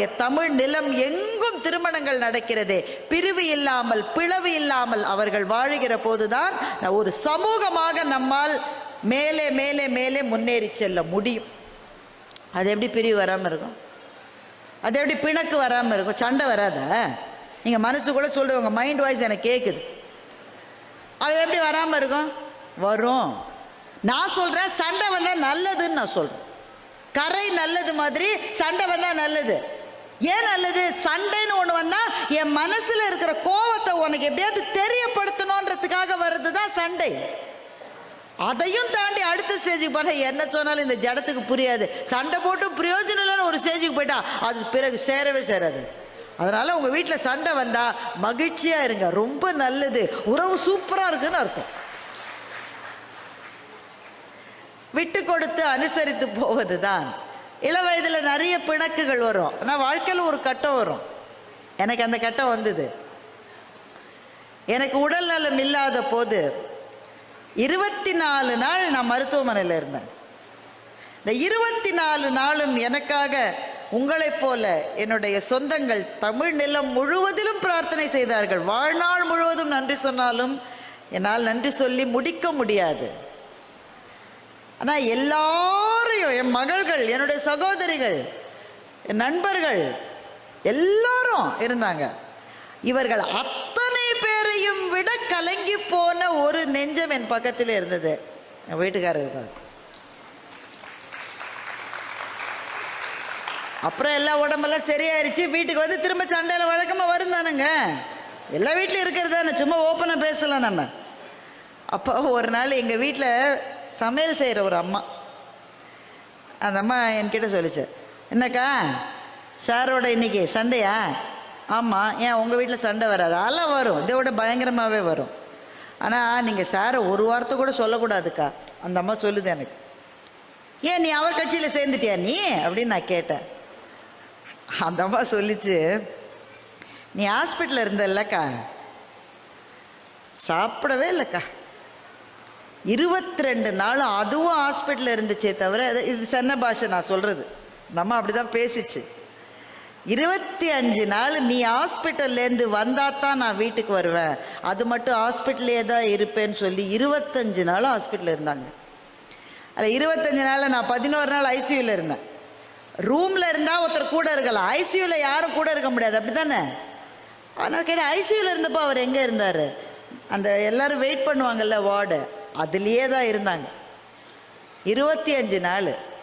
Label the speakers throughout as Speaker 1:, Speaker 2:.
Speaker 1: தமிழ் நிலம் எங்கும் திருமணங்கள் நடக்கிறது. பிரிவு இல்லாமல் பிளவு இல்லாமல் அவர்கள் வாழுகிற போதுதான் ஒரு சமூகமாக நம்மால் மேலே மேலே மேலே முன்னேறி செல்ல முடியும். அது எப்படி பிரிவு வராமல் இருக்கும்? அது எப்படி பிணக்கு வராமல் இருக்கும்? சண்டை வராத? நீங்கள் மனசுக்குள்ள சொல்லுங்க உங்கள் மைண்ட் வாய்ஸ் எனக்கு கேட்குது அது எப்படி வராமல் இருக்கும்? வரும். நான் சொல்கிறேன் சண்டை வந்தால் நல்லதுன்னு நான் சொல்கிறேன் கரை நல்லது மாதிரி சண்டை வந்தால் நல்லது. ஏன் நல்லது சண்டைன்னு ஒன்று வந்தால் என் மனசில் இருக்கிற கோவத்தை உனக்கு எப்படியாவது தெரியப்படுத்தணுன்றதுக்காக வர்றது தான் சண்டை. அதையும் தாண்டி அடுத்த ஸ்டேஜுக்கு போனா என்ன சொன்னாலும் இந்த ஜடத்துக்கு புரியாது. சண்டை போட்டு பிரயோஜனம் இல்லைன்னு ஒரு ஸ்டேஜுக்கு போயிட்டா அது பிறகு சேரவே சேராது. அதனால உங்க வீட்டில் சண்டை வந்தா மகிழ்ச்சியா இருங்க. ரொம்ப நல்லது. உறவு சூப்பரா இருக்குன்னு அர்த்தம். விட்டு கொடுத்து அனுசரித்து போவது தான் இள வயதில் நிறைய பிணக்குகள் வரும். ஆனால் வாழ்க்கையில் ஒரு கட்டம் வரும். எனக்கு அந்த கட்டம் வந்தது. எனக்கு உடல் நலம் இல்லாத போது இருபத்தி நாலு நாள் நான் மருத்துவமனையில் இருந்தேன். இந்த இருபத்தி நாலு நாளும் எனக்காக உங்களைப் போல என்னுடைய சொந்தங்கள் தமிழ் நிலம் முழுவதிலும் பிரார்த்தனை செய்தார்கள். வாழ்நாள் முழுவதும் நன்றி சொன்னாலும் என்னால் நன்றி சொல்லி முடிக்க முடியாது. ஆனால் எல்லா என் மகள்கள் என்னுடைய சகோதரிகள் என் நண்பர்கள் எல்லாரும் இருந்தாங்க. இவர்கள் அத்தனை பேரையும் விட கலங்கி போன ஒரு நெஞ்சம் என் பக்கத்தில் இருந்தது. என் வீட்டுக்காரர் இருக்கார் அப்புறம் எல்லா உடம்பெல்லாம் சரியாயிருச்சு. வீட்டுக்கு வந்து திரும்ப சண்டையில் வழக்கமாக வரும் தானுங்க எல்லா வீட்லையும் இருக்கிறது தானே. சும்மா ஓப்பனாக பேசலாம் நம்ம. அப்போ ஒரு நாள் எங்கள் வீட்டில் சமையல் செய்கிற ஒரு அம்மா. அந்த அம்மா என்கிட்ட சொல்லிச்சு. என்னக்கா சாரோட இன்னைக்கு சண்டையா? ஆமாம் ஏன் உங்கள் வீட்டில் சண்டை வராது? அதெல்லாம் வரும். இதை விட பயங்கரமாகவே வரும். ஆனால் நீங்கள் சாரை ஒரு வார்த்தை கூட சொல்லக்கூடாதுக்கா. அந்த அம்மா சொல்லுது எனக்கு. ஏன் நீ அவர் கட்சியில் சேர்ந்துட்டியா நீ? அப்படின்னு நான் கேட்டேன். அந்த அம்மா சொல்லிச்சு நீ ஹாஸ்பிட்டலில் இருந்தல்லக்கா. சாப்பிடவே இல்லைக்கா. இருபத்தி ரெண்டு நாளும் அதுவும் ஹாஸ்பிட்டலில் இருந்துச்சே தவிர அது- இது சென்ன பாஷை நான் சொல்கிறது நம்ம அப்படி தான் பேசிச்சு. இருபத்தி அஞ்சு நாள் நீ ஹாஸ்பிட்டல்லேருந்து வந்தால் தான் நான் வீட்டுக்கு வருவேன். அது மட்டும் ஹாஸ்பிட்டல்லே தான் இருப்பேன்னு சொல்லி இருபத்தஞ்சு நாளும் ஹாஸ்பிட்டலில் இருந்தாங்க. அதில் இருபத்தஞ்சு நாள் நான் பதினோரு நாள் ஐசியூவில் இருந்தேன். ரூமில் இருந்தால் ஒருத்தர் கூட இருக்கலாம். ஐசியூவில் யாரும் கூட இருக்க முடியாது. அப்படி தானே ஆனால் கேட்டேன் ஐசியூவில் இருந்தப்போ அவர் எங்கே இருந்தார்? அந்த எல்லோரும் வெயிட் பண்ணுவாங்கல்ல வார்டு. அதுலேயே தான் இருந்தாங்க. இருபத்தி அஞ்சு நாள்.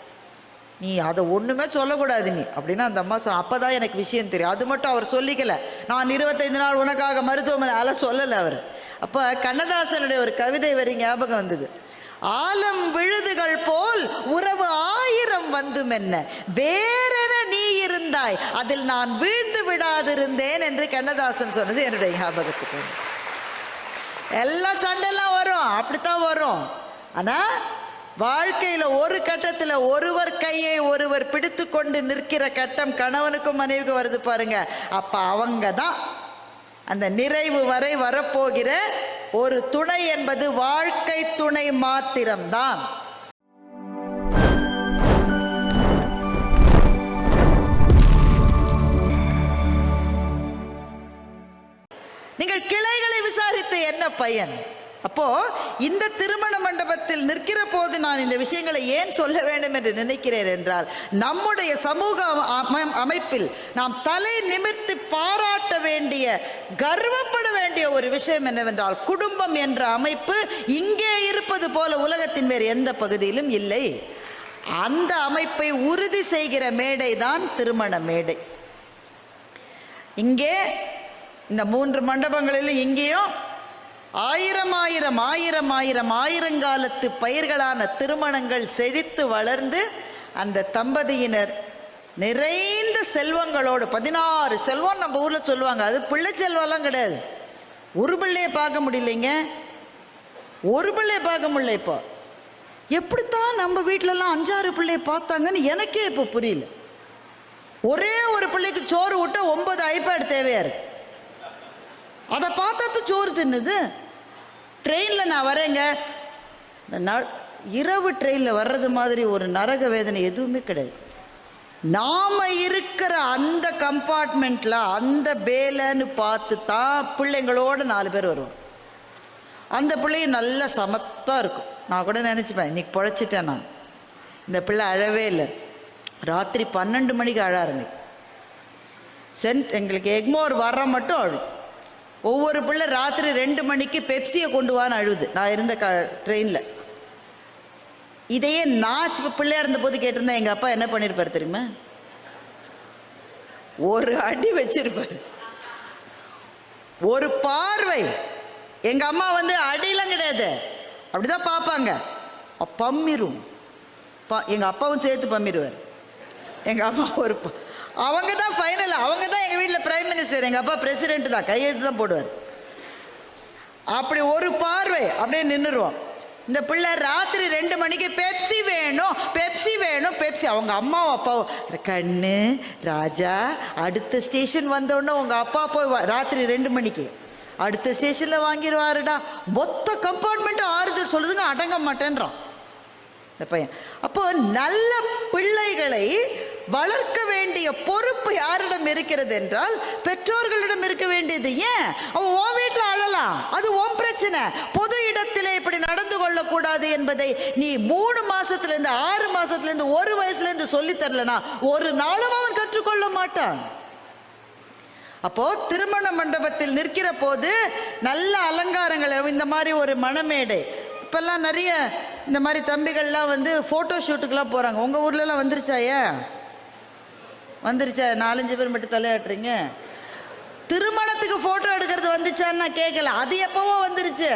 Speaker 1: நீ அதை ஒன்றுமே சொல்லக்கூடாது நீ. அப்படின்னு அந்த அம்மா சொன்ன அப்போ தான் எனக்கு விஷயம் தெரியும். அது மட்டும் அவர் சொல்லிக்கல. நான் இருபத்தைந்து நாள் உனக்காக மருத்துவமனை அதெல்லாம் சொல்லலை அவர். அப்போ கண்ணதாசனுடைய ஒரு கவிதை வரி ஞாபகம் வந்தது. ஆலம் விழுதுகள் போல் உறவு ஆயிரம் வந்தும் என்ன? வேறென நீ இருந்தாய். அதில் நான் வீழ்ந்து விடாதிருந்தேன் என்று கண்ணதாசன் சொன்னது என்னுடைய ஞாபகத்துக்கு எல்லாம் சண்டைலாம் வரும். அப்படித்தான் வரும். ஆனால் வாழ்க்கையில் ஒரு கட்டத்தில் ஒருவர் கையை ஒருவர் பிடித்து கொண்டு நிற்கிற கட்டம் கணவனுக்கும் மனைவிக்கும் வருது பாருங்க. அப்போ அவங்க தான் அந்த நிறைவு வரை வரப்போகிற ஒரு துணை என்பது வாழ்க்கை துணை மாத்திரம்தான். என்ன பயன்? அப்போ இந்த திருமண மண்டபத்தில் நிற்கிற போது நான் இந்த விஷயங்களை ஏன் சொல்ல வேண்டும் என்று நினைக்கிறேன் என்றால் நம்முடைய சமூக அமைப்பில் நாம் தலை நிமிர்த்தி பாராட்ட வேண்டிய கர்வப்பட வேண்டிய ஒரு விஷயம் என்னவென்றால் குடும்பம் என்ற அமைப்பு இங்கே இருப்பது போல உலகத்தின் வேறு எந்த பகுதியிலும் இல்லை. அந்த அமைப்பை உறுதி செய்கிற மேடை தான் திருமண மேடை. இங்கே இந்த மூன்று மண்டபங்களிலும் இங்கேயும் ஆயிரம் ஆயிரம் ஆயிரம் ஆயிரம் ஆயிரங்காலத்து பயிர்களான திருமணங்கள் செழித்து வளர்ந்து அந்த தம்பதியினர் நிறைந்த செல்வங்களோடு பதினாறு செல்வம் நம்ம ஊரில் சொல்லுவாங்க. அது பிள்ளை செல்வம்லாம் கிடையாது. ஒரு பிள்ளையை பார்க்க முடியலைங்க. ஒரு பிள்ளையை பார்க்க முடியல இப்போ. எப்படித்தான் நம்ம வீட்டிலலாம் அஞ்சாறு பிள்ளையை பார்த்தாங்கன்னு எனக்கே இப்போ புரியல. ஒரே ஒரு பிள்ளைக்கு சோறு விட்டால் ஒன்பது ஐபேட் தேவையாக இருக்குது அதை பார்த்தா சோறு தின்னுது. ட்ரெயினில் நான் வரேங்க. இந்த இரவு ட்ரெயினில் வர்றது மாதிரி ஒரு நரக வேதனை எதுவுமே கிடையாது. நாம் இருக்கிற அந்த கம்பார்ட்மெண்ட்டில் அந்த பேலன்னு பார்த்து தான் பிள்ளைங்களோட நாலு பேர் வருவோம் அந்த பிள்ளைய நல்ல சமத்தாக இருக்கும். நான் கூட நினச்சிப்பேன் இன்னைக்கு பொழைச்சிட்டேன் நான். இந்த பிள்ளை அழவே இல்லை. ராத்திரி பன்னெண்டு மணிக்கு அழ ஆரம்பிக்கும். சென்ட் எங்களுக்கு எக்மோர் வர்ற மட்டும் அழும். ஒவ்வொரு பிள்ளை ராத்திரி ரெண்டு மணிக்கு பெப்சியை கொண்டு வான்னு அழுது. நான் இருந்த க ட்ரெயினில் இதையே நான் பிள்ளையாக இருந்தபோது கேட்டிருந்தேன் எங்கள் அப்பா என்ன பண்ணியிருப்பார் தெரியுமா? ஒரு அடி வச்சிருப்பார். ஒரு பார்வை. எங்கள் அம்மா வந்து அடியெல்லாம் கிடையாது. அப்படிதான் பார்ப்பாங்க. பம்மிரும். பா எங்கள் அப்பாவும் சேர்த்து பம்மிருவார். எங்கள் அம்மா ஒரு ப- அவங்க தான் ஃபைனல் அவங்க தான் எங்கள் வீட்டில் பிரைம் மினிஸ்டர் எங்கள் அப்பா பிரசிடென்ட் தான். கையெழுத்து தான் போடுவார். அப்படி ஒரு பார்வை அப்படியே நின்றுருவோம் இந்த பிள்ளை ராத்திரி ரெண்டு மணிக்கு பெப்சி வேணும் பெப்சி வேணும் பெப்சி அவங்க அம்மாவும் அப்பாவும் கண்ணு ராஜா அடுத்த ஸ்டேஷன் வந்தோடனே உங்கள் அப்பா போய் வா- ராத்திரி ரெண்டு மணிக்கு. அடுத்த ஸ்டேஷனில் வாங்கிடுவாருடா. மொத்த கம்பார்ட்மெண்ட்டும் ஆறுதல் சொல்லுதுங்க அடங்க மாட்டேன்றான். இந்த பையன். அப்போ நல்ல பிள்ளைகளை வளர்க்க வேண்டிய பொறுப்பு யாரிடம் இருக்கிறது என்றால் பெற்றோர்களிடம் இருக்க வேண்டியது ஏன்? அவன் உன் வீட்டில் அழலாம். அது உன் பிரச்சனை. பொது இடத்திலே இப்படி நடந்து கொள்ளக்கூடாது என்பதை நீ மூணு மாசத்துல இருந்து ஆறு மாசத்துல இருந்து ஒரு வயசுல இருந்து சொல்லி தரலனா ஒரு நாளும் அவன் கற்றுக்கொள்ள மாட்டான். அப்போ திருமண மண்டபத்தில் நிற்கிற போது நல்ல அலங்காரங்கள் இந்த மாதிரி ஒரு மணமேடை. இப்பெல்லாம் நிறைய இந்த மாதிரி தம்பிகள்லாம் வந்து ஃபோட்டோ ஷூட்டுக்கெலாம் போகிறாங்க உங்கள் ஊர்லலாம் வந்துருச்சாயே வந்துருச்சா? நாலஞ்சு பேர் மட்டும் தலையாட்டுறீங்க. திருமணத்துக்கு ஃபோட்டோ எடுக்கிறது வந்துச்சான்னு நான் கேட்கல அது எப்போவோ வந்துருச்சு.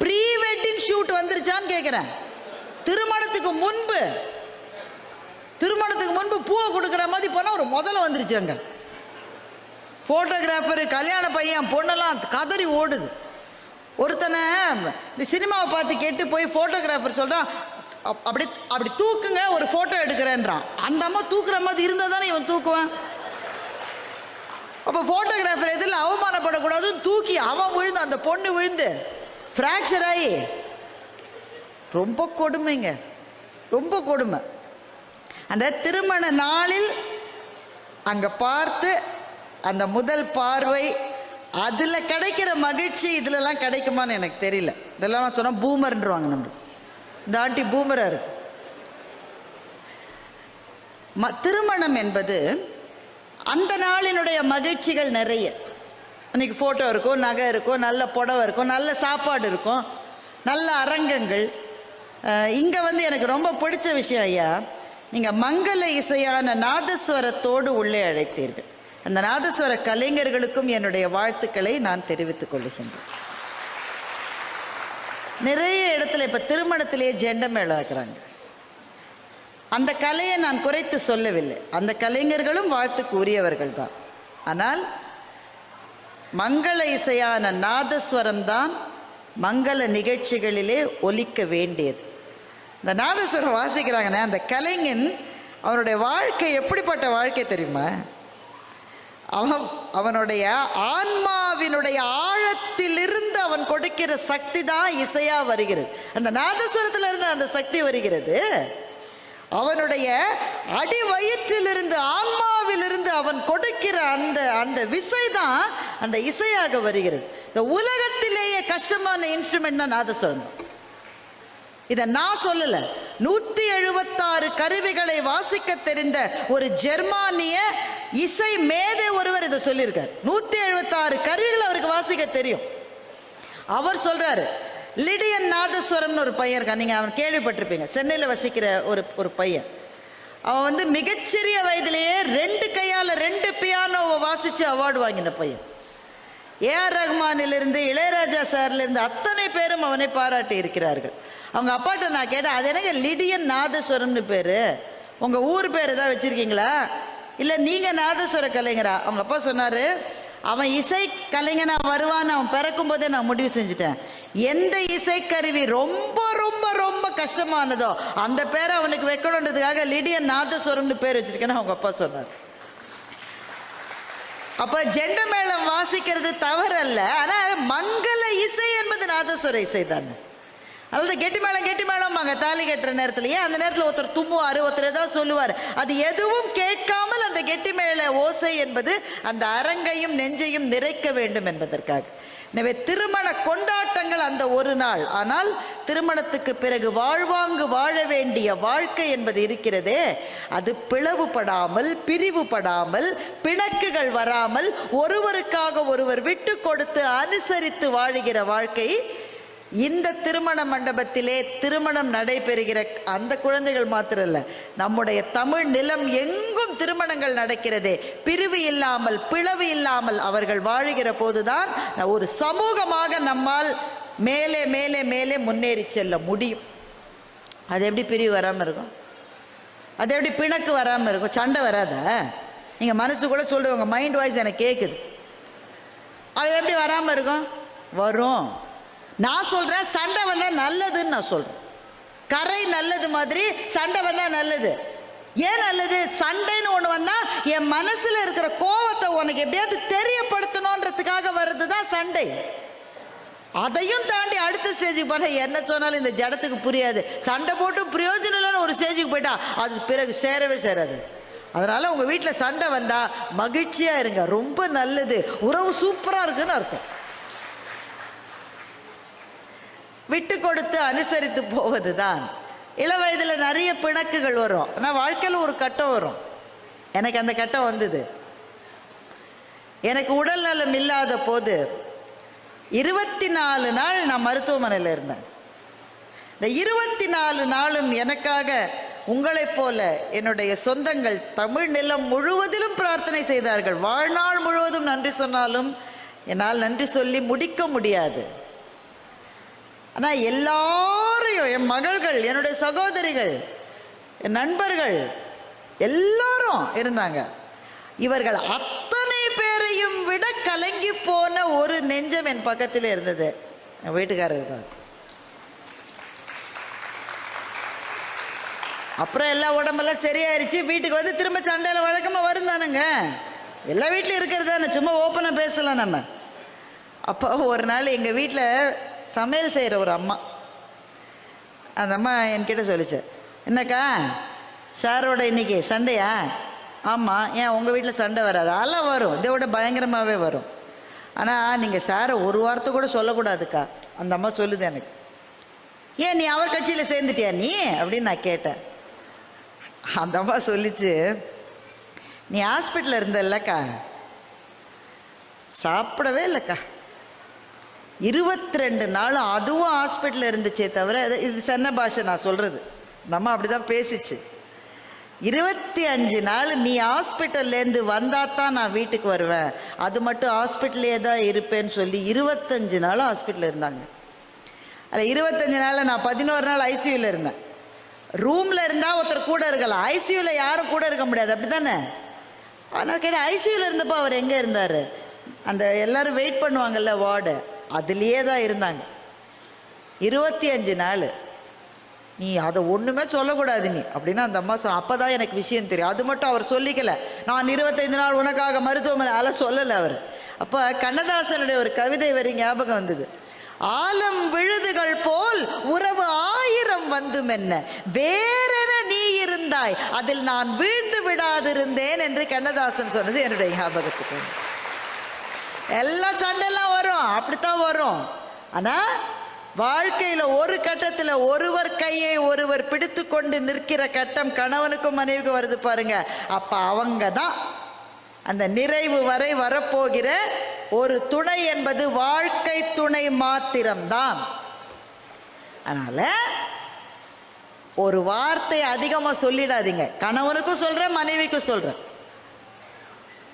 Speaker 1: ப்ரீ வெட்டிங் ஷூட் வந்துருச்சான்னு கேட்குறேன் திருமணத்துக்கு முன்பு திருமணத்துக்கு முன்பு பூவை கொடுக்குற மாதிரி போனால் ஒரு முதல்ல வந்துருச்சு அங்கே. ஃபோட்டோகிராஃபரு கல்யாண பையன் பொண்ணெல்லாம் கதறி ஓடுது. ஒருத்தனை இந்த சினிமாவை பார்த்து கேட்டு போய் ஃபோட்டோகிராஃபர் சொல்கிறான் அப்படி அப்படி தூக்குங்க ஒரு ஃபோட்டோ எடுக்கிறேன்றான். அந்த அம்மா தூக்குற மாதிரி இருந்தால் தானே இவன் தூக்குவான்? அப்போ ஃபோட்டோகிராஃபர் எதில் அவமானப்படக்கூடாதுன்னு தூக்கி அவன் விழுந்து அந்த பொண்ணு விழுந்து ஃப்ராக்சர் ஆகி ரொம்ப கொடுமைங்க. ரொம்ப கொடுமை. அந்த திருமண நாளில் அங்கே பார்த்து அந்த முதல் பார்வை அதில் கிடைக்கிற மகிழ்ச்சி இதுலலாம் கிடைக்குமான்னு எனக்கு தெரியல. இதெல்லாம் நான் சொன்னால் பூமர்ன்றவாங்க நம்ம இந்த ஆண்டி பூமராக இருக்கு. ம திருமணம் என்பது அந்த நாளினுடைய மகிழ்ச்சிகள் நிறைய. அன்றைக்கி ஃபோட்டோ இருக்கும் நகை இருக்கும் நல்ல புடவை இருக்கும் நல்ல சாப்பாடு இருக்கும் நல்ல அரங்கங்கள். இங்கே வந்து எனக்கு ரொம்ப பிடிச்ச விஷயம் ஐயா நீங்கள் மங்கள இசையான நாதஸ்வரத்தோடு உள்ளே அழைத்தீர்கள். அந்த நாதஸ்வர கலைஞர்களுக்கும் என்னுடைய வாழ்த்துக்களை நான் தெரிவித்துக் கொள்கின்றேன். நிறைய இடத்துல இப்போ திருமணத்திலேயே ஜெண்ட மேளம் வைக்கிறாங்க அந்த கலையை நான் குறைத்து சொல்லவில்லை. அந்த கலைஞர்களும் வாழ்த்துக்கு உரியவர்கள் தான். ஆனால் மங்கள இசையான நாதஸ்வரம் தான் மங்கள நிகழ்ச்சிகளிலே ஒலிக்க வேண்டியது. இந்த நாதஸ்வரம் வாசிக்கிறாங்கன்னா அந்த கலைஞன் அவனுடைய வாழ்க்கை எப்படிப்பட்ட வாழ்க்கை தெரியுமா? அவன் அவனுடைய ஆன்மாவினுடைய ஆழத்திலிருந்து அவன் கொடுக்கிற சக்தி தான் இசையா வருகிறது. அந்த நாதஸ்வரத்துல இருந்து அந்த சக்தி வருகிறது. அவனுடைய அடி வயிற்றிலிருந்து ஆன்மாவிலிருந்து அவன் கொடுக்கிற அந்த அந்த விசை தான் அந்த இசையாக வருகிறது. இந்த உலகத்திலேயே கஷ்டமான இன்ஸ்ட்ருமெண்ட்னா நாதஸ்வரம் இதை நான் சொல்லலை. நூத்தி எழுபத்தாறு கருவிகளை வாசிக்க தெரிந்த ஒரு ஜெர்மானிய இசை மேதை ஒருவர் இதை சொல்லியிருக்கார். நூத்தி எழுபத்தாறு கருவிகள் அவருக்கு வாசிக்க தெரியும். அவர் சொல்றாரு லிடியன் நாதஸ்வரம்னு ஒரு பையன் இருக்கான். நீங்க அவன் கேள்விப்பட்டிருப்பீங்க. சென்னையில் வசிக்கிற ஒரு ஒரு பையன். அவன் வந்து மிகச்சிறிய வயதிலேயே ரெண்டு கையால ரெண்டு பியானோவை வாசிச்சு அவார்டு வாங்கின பையன். ஏஆர் ரஹ்மானிலிருந்து இளையராஜா சார்லேருந்து அத்தனை பேரும் அவனை பாராட்டி இருக்கிறார்கள். அவங்க அப்பாட்ட நான் கேட்டேன் அது என்னங்க லிடியன் நாதஸ்வரம்னு பேர்? உங்கள் ஊர் பேர் ஏதாவது வச்சுருக்கீங்களா? இல்லை நீங்கள் நாதஸ்வர கலைஞரா? அவங்க அப்பா சொன்னார் அவன் இசை கலைஞனாக வருவான்னு அவன் பிறக்கும் போதே நான் முடிவு செஞ்சுட்டேன். எந்த இசைக்கருவி ரொம்ப ரொம்ப ரொம்ப கஷ்டமானதோ அந்த பேரை அவனுக்கு வைக்கணுன்றதுக்காக லிடியன் நாதஸ்வரம்னு பேர் வச்சுருக்கேன்னு அவங்க அப்பா சொன்னார். அப்போ ஜெண்ட மேளம் வாசிக்கிறது தவறல்ல ஆனால் மங்கள இசை என்பது நாதஸ்வர இசை தானே அதாவது கெட்டி மேளம் கெட்டி மேளம்பாங்க. தாலி கட்டுற நேரத்தில் ஏன் அந்த நேரத்தில் ஒருத்தர் தும்முவார் ஒருத்தர் ஏதாவது சொல்லுவார். அது எதுவும் கேட்காமல் அந்த கெட்டி மேள ஓசை என்பது அந்த அரங்கையும் நெஞ்சையும் நிறைக்க வேண்டும் என்பதற்காக. எனவே திருமண கொண்டாட்டங்கள் அந்த ஒரு நாள். ஆனால் திருமணத்துக்கு பிறகு வாழ்வாங்கு வாழ வேண்டிய வாழ்க்கை என்பது இருக்கிறதே. அது பிளவுபடாமல் பிரிவுபடாமல் பிணக்குகள் வராமல் ஒருவருக்காக ஒருவர் விட்டு கொடுத்து அனுசரித்து வாழுகிற வாழ்க்கை இந்த திருமண மண்டபத்திலே திருமணம் நடைபெறுகிற அந்த குழந்தைகள் மாத்திரம் இல்ல நம்முடைய தமிழ் நிலம் எங்கும் திருமணங்கள் நடக்கிறதே. பிரிவு இல்லாமல் பிளவு இல்லாமல் அவர்கள் வாழுகிற போதுதான் ஒரு சமூகமாக நம்மால் மேலே மேலே மேலே முன்னேறி செல்ல முடியும். அது எப்படி பிரிவு வராமல் இருக்கும்? அது எப்படி பிணக்கு வராமல் இருக்கும்? சண்டை வராத? நீங்கள் மனசு கூட சொல்லுங்க மைண்ட் வாய்ஸ் எனக்கு கேட்குது அது எப்படி வராமல் இருக்கும்? வரும். நான் சொல்கிறேன் சண்டை வந்தால் நல்லதுன்னு நான் சொல்கிறேன் கரை நல்லது மாதிரி சண்டை வந்தால் நல்லது. ஏன் நல்லது? சண்டைன்னு ஒன்று வந்தால் என் மனசில் இருக்கிற கோவத்தை உனக்கு எப்படியாவது தெரியப்படுத்தணுன்றதுக்காக வர்றது தான் சண்டை. அதையும் தாண்டி அடுத்த ஸ்டேஜுக்கு போனால் என்ன சொன்னாலும் இந்த ஜடத்துக்கு புரியாது. சண்டை போட்டும் பிரயோஜனம் இல்லைன்னு ஒரு ஸ்டேஜுக்கு போயிட்டா அது பிறகு சேரவே சேராது. அதனால் உங்கள் வீட்டில் சண்டை வந்தால் மகிழ்ச்சியாக இருங்க. ரொம்ப நல்லது. உறவு சூப்பராக இருக்குன்னு அர்த்தம். விட்டு கொடுத்து அனுசரித்து போவதுதான். இள வயதில் நிறைய பிணக்குகள் வரும். ஆனால் வாழ்க்கையில் ஒரு கட்டம் வரும். எனக்கு அந்த கட்டம் வந்தது. எனக்கு உடல் நலம் இல்லாத போது இருபத்தி நாலு நாள் நான் மருத்துவமனையில் இருந்தேன். இந்த இருபத்தி நாலு நாளும் எனக்காக உங்களைப் போல என்னுடைய சொந்தங்கள் தமிழ் நிலம் முழுவதிலும் பிரார்த்தனை செய்தார்கள். வாழ்நாள் முழுவதும் நன்றி சொன்னாலும் என்னால் நன்றி சொல்லி முடிக்க முடியாது. ஆனால் எல்லாரையும் என் மகள்கள் என்னுடைய சகோதரிகள் என் நண்பர்கள் எல்லாரும் இருந்தாங்க. இவர்கள் அத்தனை பேரையும் விட கலங்கி போன ஒரு நெஞ்சம் என் பக்கத்தில் இருந்தது. என் வீட்டுக்காரர் தான். அப்புறம் எல்லா உடம்பெல்லாம் சரியாயிருச்சு. வீட்டுக்கு வந்து திரும்ப சண்டையில் வழக்கமாக வரும் தானுங்க எல்லா வீட்லையும் இருக்கிறது தானே. சும்மா ஓப்பனாக பேசலாம் நம்ம. அப்போ ஒரு நாள் எங்கள் வீட்டில் சமையல் செய்கிற ஒரு அம்மா. அந்த அம்மா என்கிட்ட சொல்லிச்சு என்னக்கா சாரோட இன்னைக்கு சண்டையா? ஆமாம் ஏன் உங்கள் வீட்டில் சண்டை வராது? அதெல்லாம் வரும் இதை விட பயங்கரமாகவே வரும். ஆனால் நீங்கள் சாரை ஒரு வார்த்தை கூட சொல்லக்கூடாதுக்கா. அந்த அம்மா சொல்லுது எனக்கு. ஏன் நீ அவர் கட்சியில் சேர்ந்துட்டியா நீ? அப்படின்னு நான் கேட்டேன். அந்த அம்மா சொல்லிச்சு நீ ஹாஸ்பிட்டலில் இருந்தல்லக்கா சாப்பிடவே இல்லைக்கா. இருபத்தி ரெண்டு நாள் அதுவும் ஹாஸ்பிட்டலில் இருந்துச்சே தவிர இது- இது சென்ன பாஷை நான் சொல்கிறது இந்த அம்மா அப்படி தான் பேசிச்சு. இருபத்தி அஞ்சு நாள் நீ ஹாஸ்பிட்டல்லேருந்து வந்தால் தான் நான் வீட்டுக்கு வருவேன். அது மட்டும் ஹாஸ்பிட்டல்லே தான் இருப்பேன்னு சொல்லி இருபத்தஞ்சு நாள் ஹாஸ்பிட்டலில் இருந்தாங்க. அதில் இருபத்தஞ்சு நாளில் நான் பதினோரு நாள் ஐசியூவில் இருந்தேன். ரூமில் இருந்தால் ஒருத்தர் கூட இருக்கலாம். ஐசியூவில் யாரும் கூட இருக்க முடியாது. அப்படி தானே ஆனால் கேட்டால் ஐசியூவில் இருந்தப்போ அவர் எங்கே இருந்தார்? அந்த எல்லாரும் வெயிட் பண்ணுவாங்கல்ல வார்டு. அதுலேயே தான் இருந்தாங்க. இருபத்தி அஞ்சு நாள். நீ அதை ஒன்றுமே சொல்லக்கூடாது நீ. அப்படின்னு அந்த அம்மா சொன்ன அப்போ தான் எனக்கு விஷயம் தெரியும். அது மட்டும் அவர் சொல்லிக்கல. நான் இருபத்தைந்து நாள் உனக்காக மருத்துவமனை அதெல்லாம் சொல்லலை அவர். அப்போ கண்ணதாசனுடைய ஒரு கவிதை வரி ஞாபகம் வந்தது. ஆலம் விழுதுகள் போல் உறவு ஆயிரம் வந்தும் என்ன? வேறென நீ இருந்தாய். அதில் நான் வீழ்ந்து விடாதிருந்தேன் என்று கண்ணதாசன் சொன்னது என்னுடைய ஞாபகத்துக்கு. எல்லா சண்டைலாம் வரும். அப்படித்தான் வரும். ஆனா வாழ்க்கையில ஒரு கட்டத்துல ஒருவர் கையை ஒருவர் பிடித்து கொண்டு நிற்கிற கட்டம் கணவனுக்கும் மனைவிக்கும் வருது பாருங்க. அப்ப அவங்க தான் அந்த நிறைவு வரை வரப்போகிற ஒரு துணை என்பது வாழ்க்கை துணை மாத்திரம்தான். அதனால ஒரு வார்த்தை அதிகமா சொல்லிடாதீங்க. கணவனுக்கும் சொல்றேன் மனைவிக்கும் சொல்றேன்.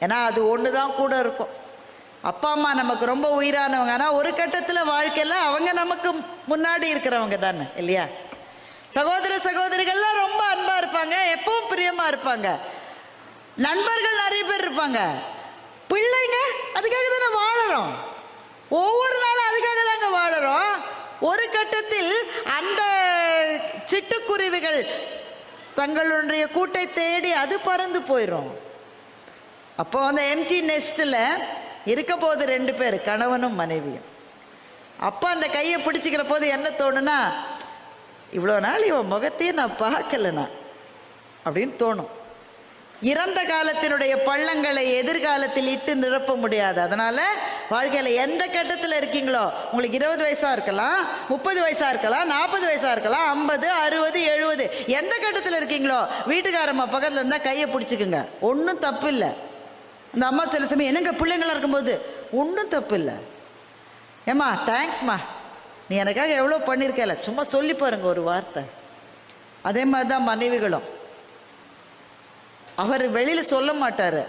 Speaker 1: ஏன்னா அது ஒன்று தான் கூட இருக்கும். அப்பா அம்மா நமக்கு ரொம்ப உயிரானவங்க. ஆனால் ஒரு கட்டத்தில் வாழ்க்கையில் அவங்க நமக்கு முன்னாடி இருக்கிறவங்க தானே இல்லையா? சகோதர சகோதரிகள்லாம் ரொம்ப அன்பாக இருப்பாங்க எப்பவும் பிரியமாக இருப்பாங்க. நண்பர்கள் நிறைய பேர் இருப்பாங்க. பிள்ளைங்க அதுக்காக தானே வாழறோம். ஒவ்வொரு நாளும் அதுக்காக தாங்க வாழறோம். ஒரு கட்டத்தில் அந்த சிட்டுக்குருவிகள் தங்களுடைய கூட்டை தேடி அது பறந்து போயிடும் அப்போ அந்த எம்டி நெஸ்டில் இருக்க போது ரெண்டு பேர் கணவனும் மனைவியும். அப்போ அந்த கையை பிடிச்சிக்கிற போது என்ன தோணுனா இவ்வளோ நாள் இவன் முகத்தையும் நான் பார்க்கலண்ணா அப்படின்னு தோணும். இறந்த காலத்தினுடைய பள்ளங்களை எதிர்காலத்தில் இட்டு நிரப்ப முடியாது. அதனால வாழ்க்கையில் எந்த கட்டத்தில் இருக்கீங்களோ உங்களுக்கு இருபது வயசா இருக்கலாம் முப்பது வயசா இருக்கலாம் நாற்பது வயசா இருக்கலாம் ஐம்பது அறுபது எழுபது எந்த கட்டத்தில் இருக்கீங்களோ வீட்டுக்காரம்மா பக்கத்தில் இருந்தால் கையை பிடிச்சிக்குங்க. ஒன்றும் தப்பு இல்லை. இந்த அம்மா சில சமயம் என்னங்க பிள்ளைங்களா இருக்கும்போது ஒன்றும் தப்பு இல்லை ஏம்மா தேங்க்ஸ்மா நீ எனக்காக எவ்வளோ பண்ணியிருக்கல சும்மா சொல்லி பாருங்க ஒரு வார்த்தை. அதே மாதிரி தான் மனைவிகளும். அவர் வெளியில் சொல்ல மாட்டார்.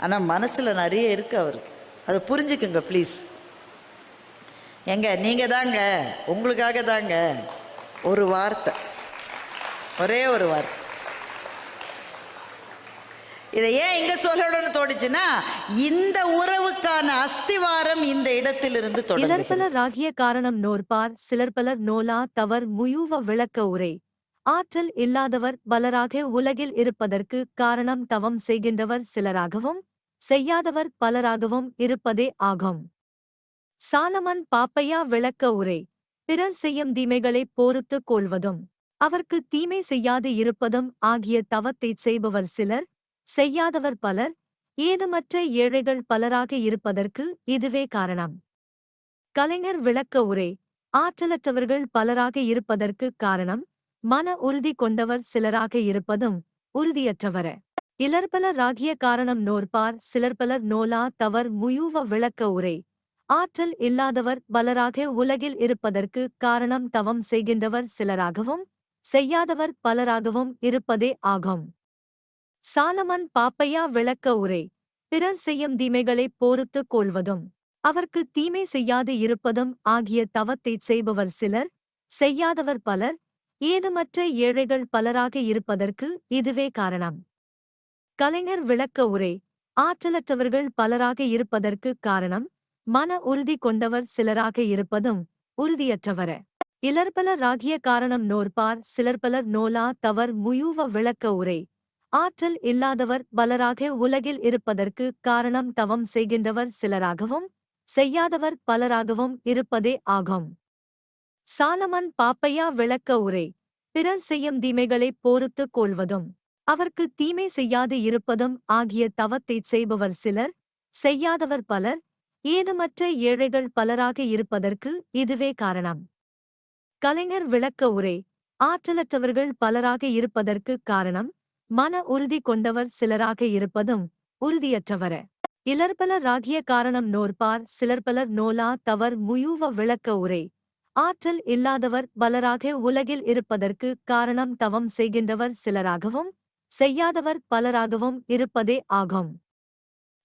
Speaker 1: ஆனால் மனசில் நிறைய இருக்கு அவருக்கு. அதை புரிஞ்சுக்குங்க ப்ளீஸ் எங்க நீங்கள் தாங்க. உங்களுக்காக தாங்க. ஒரு வார்த்தை. ஒரே ஒரு வார்த்தை. இதை ஏன் இங்க சொல்லணும்னு தோணுச்சுன்னா இந்த உறவுக்கான அஸ்திவாரம் இந்த இடத்திலிருந்து தொடங்குகிறது.
Speaker 2: இளர்பலராகிய காரணம் நோர்பார் சிலர் பலர் நோலா தவர் முயூவ விளக்க உரை. ஆற்றல் இல்லாதவர் பலராக உலகில் இருப்பதற்கு காரணம் தவம் செய்கின்றவர் சிலராகவும் செய்யாதவர் பலராகவும் இருப்பதே ஆகும். சாலமன் பாப்பையா விளக்க உரை. பிறர் செய்யும் தீமைகளை போருத்துக் கொள்வதும் அவர்க்கு தீமை செய்யாது இருப்பதும் ஆகிய தவத்தைச் செய்பவர் சிலர் செய்யாதவர் பலர் ஏதுமற்ற ஏழைகள் பலராக இருப்பதற்கு இதுவே காரணம். கலைஞர் விளக்க உரை ஆற்றலற்றவர்கள் பலராக இருப்பதற்கு காரணம் மன உறுதி கொண்டவர் சிலராக இருப்பதும் உறுதியற்றவர. இலர்பலர் ராகிய காரணம் நோர்பார் சிலர்பலர் நோலா தவர் முயூவ விளக்க உரை ஆற்றல் இல்லாதவர் பலராக உலகில் இருப்பதற்கு காரணம் தவம் செய்கின்றவர் சிலராகவும் செய்யாதவர் பலராகவும் இருப்பதே ஆகும். சாலமன் பாப்பையா விளக்க உரை. பிறர் செய்யும் தீமைகளைப் போருத்துக் கொள்வதும் அவர்க்கு தீமை செய்யாது இருப்பதும் ஆகிய தவத்தைச் செய்பவர் சிலர் செய்யாதவர் பலர் ஏதுமற்ற ஏழைகள் பலராக இருப்பதற்கு இதுவே காரணம். கலைஞர் விளக்க உரை. ஆற்றலற்றவர்கள் பலராக இருப்பதற்கு காரணம் மன உறுதி கொண்டவர் சிலராக இருப்பதும் உறுதியற்றவர. இலர்பலராகிய காரணம் நோர்பார் சிலர்பலர் நோலா தவர் முயூவ விளக்க உரை. ஆற்றல் இல்லாதவர் பலராக உலகில் இருப்பதற்கு காரணம் தவம் செய்கின்றவர் சிலராகவும் செய்யாதவர் பலராகவும் இருப்பதே ஆகும். சாலமன் பாப்பையா விளக்க உரை பிறர் செய்யும் தீமைகளைப் போருத்துக் கொள்வதும் அவர்க்கு தீமை செய்யாது இருப்பதும் ஆகிய தவத்தைச் செய்பவர் சிலர் செய்யாதவர் பலர் ஏதுமற்ற ஏழைகள் பலராக இருப்பதற்கு இதுவே காரணம். கலைஞர் விளக்க உரை ஆற்றலற்றவர்கள் பலராக இருப்பதற்கு காரணம் மன உறுதி கொண்டவர் சிலராக இருப்பதும் உறுதியற்றவர. இலர்பலராகிய காரணம் நோர்பார் சிலர்பலர் நோலா தவர் முயூவ விளக்க உரை. ஆற்றல் இல்லாதவர் பலராக உலகில் இருப்பதற்கு காரணம் தவம் செய்கின்றவர் சிலராகவும் செய்யாதவர் பலராகவும் இருப்பதே ஆகும்.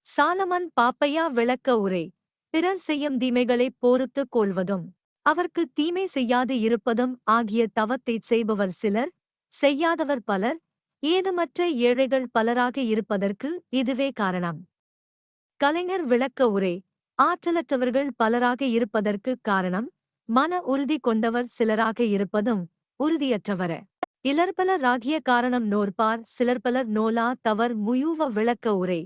Speaker 2: சாலமன் பாப்பையா விளக்க உரை. பிறர் செய்யும் தீமைகளைப் போருத்துக் கொள்வதும் அவர்க்கு தீமை செய்யாது இருப்பதும் ஆகிய தவத்தைச் செய்பவர் சிலர் செய்யாதவர் பலர் ஏதுமற்ற ஏழைகள் பலராக இருப்பதற்கு இதுவே காரணம். கலைஞர் விளக்க உரை ஆற்றலற்றவர்கள் பலராக இருப்பதற்கு காரணம் மன உறுதி கொண்டவர் சிலராக இருப்பதும் உறுதியற்றவர. இலர்பலராகிய காரணம் நோர்பார் சிலர்பலர் நோலா தவர் முயூவ விளக்க உரை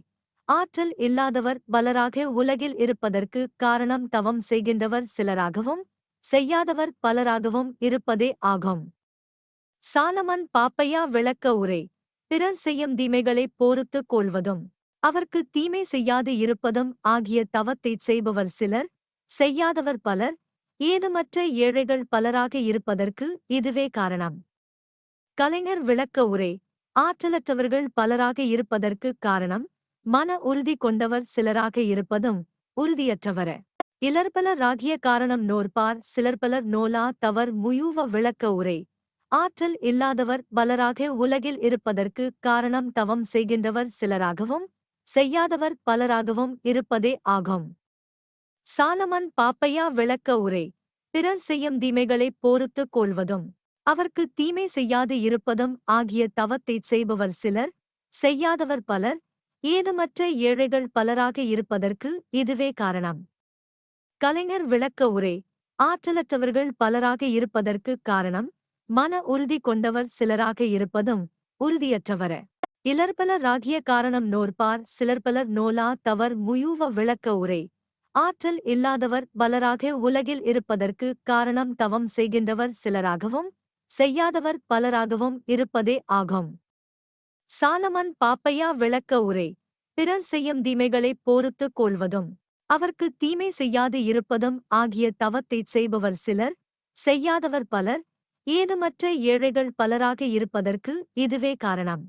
Speaker 2: ஆற்றல் இல்லாதவர் பலராக உலகில் இருப்பதற்கு காரணம் தவம் செய்கின்றவர் சிலராகவும் செய்யாதவர் பலராகவும் இருப்பதே ஆகும். சாலமன் பாப்பையா விளக்க உரை. பிறர் செய்யும் தீமைகளைப் போருத்துக் கொள்வதும் அவர்க்கு தீமை செய்யாது இருப்பதும் ஆகிய தவத்தைச் செய்பவர் சிலர் செய்யாதவர் பலர் ஏதுமற்ற ஏழைகள் பலராக இருப்பதற்கு இதுவே காரணம். கலைஞர் விளக்க உரை. ஆற்றலற்றவர்கள் பலராக இருப்பதற்கு காரணம் மன உறுதி கொண்டவர் சிலராக இருப்பதும் உறுதியற்றவர. இலர்பலராகிய காரணம் நோர்பார் சிலர்பலர் நோலா தவர் முயூவ விளக்க உரை. ஆற்றல் இல்லாதவர் பலராக உலகில் இருப்பதற்கு காரணம் தவம் செய்கின்றவர் சிலராகவும் செய்யாதவர் பலராகவும் இருப்பதே ஆகும். சாலமன் பாப்பையா விளக்க உரை பிறர் செய்யும் தீமைகளைப் போருத்துக் கொள்வதும் அவர்க்கு தீமை செய்யாது இருப்பதும் ஆகிய தவத்தைச் செய்பவர் சிலர் செய்யாதவர் பலர் ஏதுமற்ற ஏழைகள் பலராக இருப்பதற்கு இதுவே காரணம். கலைஞர் விளக்க உரை ஆற்றலற்றவர்கள் பலராக இருப்பதற்கு காரணம் மன உறுதி கொண்டவர் சிலராக இருப்பதும் உறுதியற்றவர. இலர்பலராகிய காரணம் நோர்பார் சிலர்பலர் நோலா தவர் முயூவ விளக்க உரை. ஆற்றல் இல்லாதவர் பலராக உலகில் இருப்பதற்கு காரணம் தவம் செய்கின்றவர் சிலராகவும் செய்யாதவர் பலராகவும் இருப்பதே ஆகும். சாலமன் பாப்பையா விளக்க உரை. பிறர் செய்யும் தீமைகளைப் போருத்துக் கொள்வதும் அவர்க்கு தீமை செய்யாது இருப்பதும் ஆகிய தவத்தைச் செய்பவர் சிலர் செய்யாதவர் பலர் ஏதுமற்ற ஏழைகள் பலராக இருப்பதற்கு இதுவே காரணம்.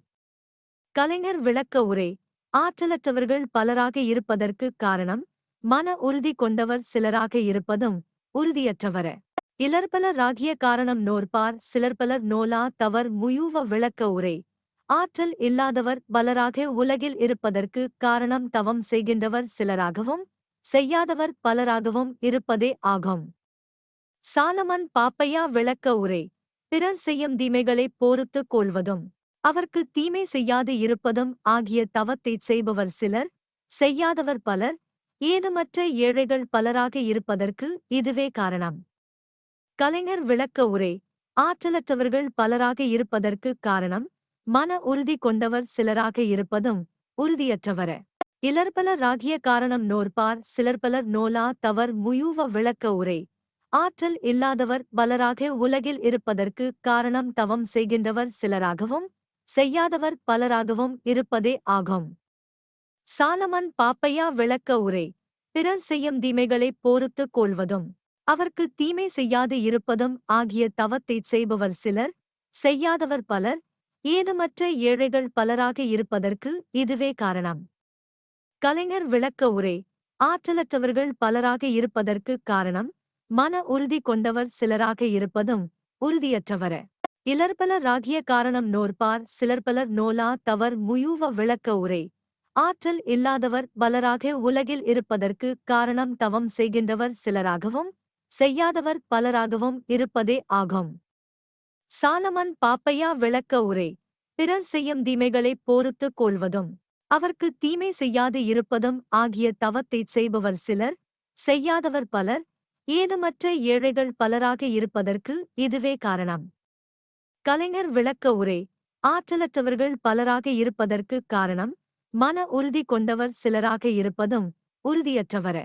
Speaker 2: கலைஞர் விளக்க உரை ஆற்றலற்றவர்கள் பலராக இருப்பதற்கு காரணம் மன உறுதி கொண்டவர் சிலராக இருப்பதும் உறுதியற்றவர. இலர்பலராகிய காரணம் நோர்பார் சிலர்பலர் நோலா தவர் முயூவ விளக்க உரை ஆற்றல் இல்லாதவர் பலராக உலகில் இருப்பதற்கு காரணம் தவம் செய்கின்றவர் சிலராகவும் செய்யாதவர் பலராகவும் இருப்பதே ஆகும். சாலமன் பாப்பையா விளக்க உரை. பிறர் செய்யும் தீமைகளைப் போருத்துக் கொள்வதும் அவர்க்கு தீமை செய்யாது இருப்பதும் ஆகிய தவத்தைச் செய்பவர் சிலர் செய்யாதவர் பலர் ஏதுமற்ற ஏழைகள் பலராக இருப்பதற்கு இதுவே காரணம். கலைஞர் விளக்க உரை. ஆற்றலற்றவர்கள் பலராக இருப்பதற்கு காரணம் மன உறுதி கொண்டவர் சிலராக இருப்பதும் உறுதியற்றவர. இலர்பலராகிய காரணம் நோர்பார் சிலர்பலர் நோலா தவர் முயூவ விளக்க உரை. ஆற்றல் இல்லாதவர் பலராக உலகில் இருப்பதற்கு காரணம் தவம் செய்கின்றவர் சிலராகவும் செய்யாதவர் பலராகவும் இருப்பதே ஆகும். சாலமன் பாப்பையா விளக்க உரை பிறர் செய்யும் தீமைகளைப் போருத்துக் கொள்வதும் அவர்க்கு தீமை செய்யாது இருப்பதும் ஆகிய தவத்தைச் செய்பவர் சிலர் செய்யாதவர் பலர் ஏதுமற்ற ஏழைகள் பலராக இருப்பதற்கு இதுவே காரணம். கலைஞர் விளக்க உரை ஆற்றலற்றவர்கள் பலராக இருப்பதற்கு காரணம் மன உறுதி கொண்டவர் சிலராக இருப்பதும் உறுதியற்றவர. இலர்பலராகிய காரணம் நோர்பார் சிலர்பலர் நோலா தவர் முயூவ விளக்க உரை. ஆற்றல் இல்லாதவர் பலராக உலகில் இருப்பதற்கு காரணம் தவம் செய்கின்றவர் சிலராகவும் செய்யாதவர் பலராகவும் இருப்பதே ஆகும். சாலமன் பாப்பையா விளக்க உரை. பிறர் செய்யும் தீமைகளைப் போருத்துக் கொள்வதும் அவர்க்கு தீமை செய்யாது இருப்பதும் ஆகிய தவத்தைச் செய்பவர் சிலர் செய்யாதவர் பலர் ஏதுமற்ற ஏழைகள் பலராக இருப்பதற்கு இதுவே காரணம். கலைஞர் விளக்க உரை ஆற்றலற்றவர்கள் பலராக இருப்பதற்கு காரணம் மன உறுதி கொண்டவர் சிலராக இருப்பதும் உறுதியற்றவர.